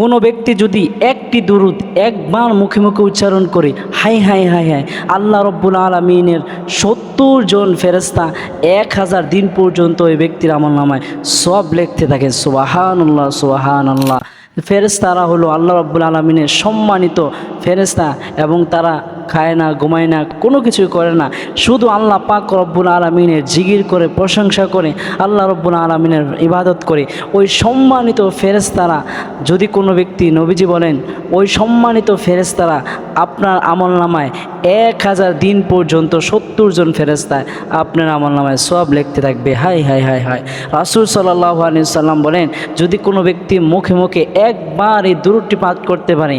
কোনো ব্যক্তি যদি একটি দুরুদ একবার মুখে মুখে উচ্চারণ করে, হাই হাই হাই হাই, আল্লাহ রব্বুল আলমিনের সত্তর জন ফেরস্তা এক হাজার দিন পর্যন্ত ওই ব্যক্তির আমল নামায় সব লিখতে থাকে সোহান আল্লাহ সোহান আল্লাহ ফেরেস্তারা হলো আল্লাহ রব্বুল আলমিনের সম্মানিত ফেরেস্তা এবং তারা খায় না, ঘুমায় না, কোনো কিছুই করে না। শুধু আল্লাহ পাক রব্বুল আলমিনের জিগির করে, প্রশংসা করে, আল্লাহ রব্বুল আলমিনের ইবাদত করে। ওই সম্মানিত ফেরেস্তারা যদি কোনো ব্যক্তি নবীজি বলেন, ওই সম্মানিত ফেরেস্তারা আপনার আমল নামায় এক হাজার দিন পর্যন্ত সত্তর জন ফেরেস্তায় আপনার আমল নামায় সব লিখতে থাকবে। হাই হাই হাই হাই। রাসুল সাল্লাহ আলি সাল্লাম বলেন, যদি কোনো ব্যক্তি মুখে মুখে একবার এই দূরটি পাঠ করতে পারে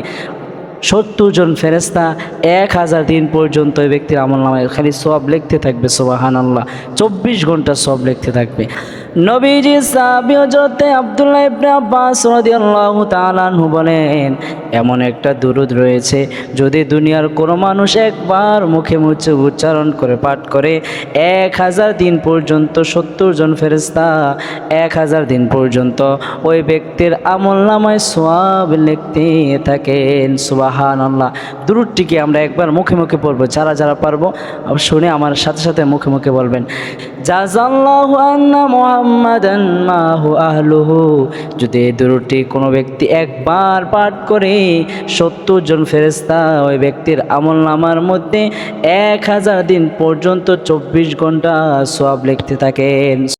সত্তর জন ফেরেস্তা এক হাজার দিন পর্যন্ত ওই ব্যক্তির আমল নামায় খালি সব লিখতে থাকবে সোবাহান আল্লাহ চব্বিশ ঘণ্টা সব লিখতে থাকবে। নবীজি সাবিও হযরতে আবদুল্লাহ ইবনে আব্বাস রাদিয়াল্লাহু তাআলা বলেন এমন একটা দুরুদ রয়েছে, যদি দুনিয়ার কোনো মানুষ একবার মুখে মুখে উচ্চারণ করে পাঠ করে, এক হাজার দিন পর্যন্ত সত্তর জন ফেরেস্তা এক হাজার দিন পর্যন্ত ওই ব্যক্তির আমল নামায় সোয়াব লিখতে থাকেন সুবাহান আল্লাহ দুরুদটিকে আমরা একবার মুখে মুখে পড়ব, যারা যারা পারব শুনে আমার সাথে সাথে মুখে মুখে বলবেন। যদি এই দুরুটি কোনো ব্যক্তি একবার পাঠ করে সত্তর জন ফেরেস্তা ওই ব্যক্তির আমল নামার মধ্যে এক হাজার দিন পর্যন্ত চব্বিশ ঘণ্টা সব লিখতে থাকেন।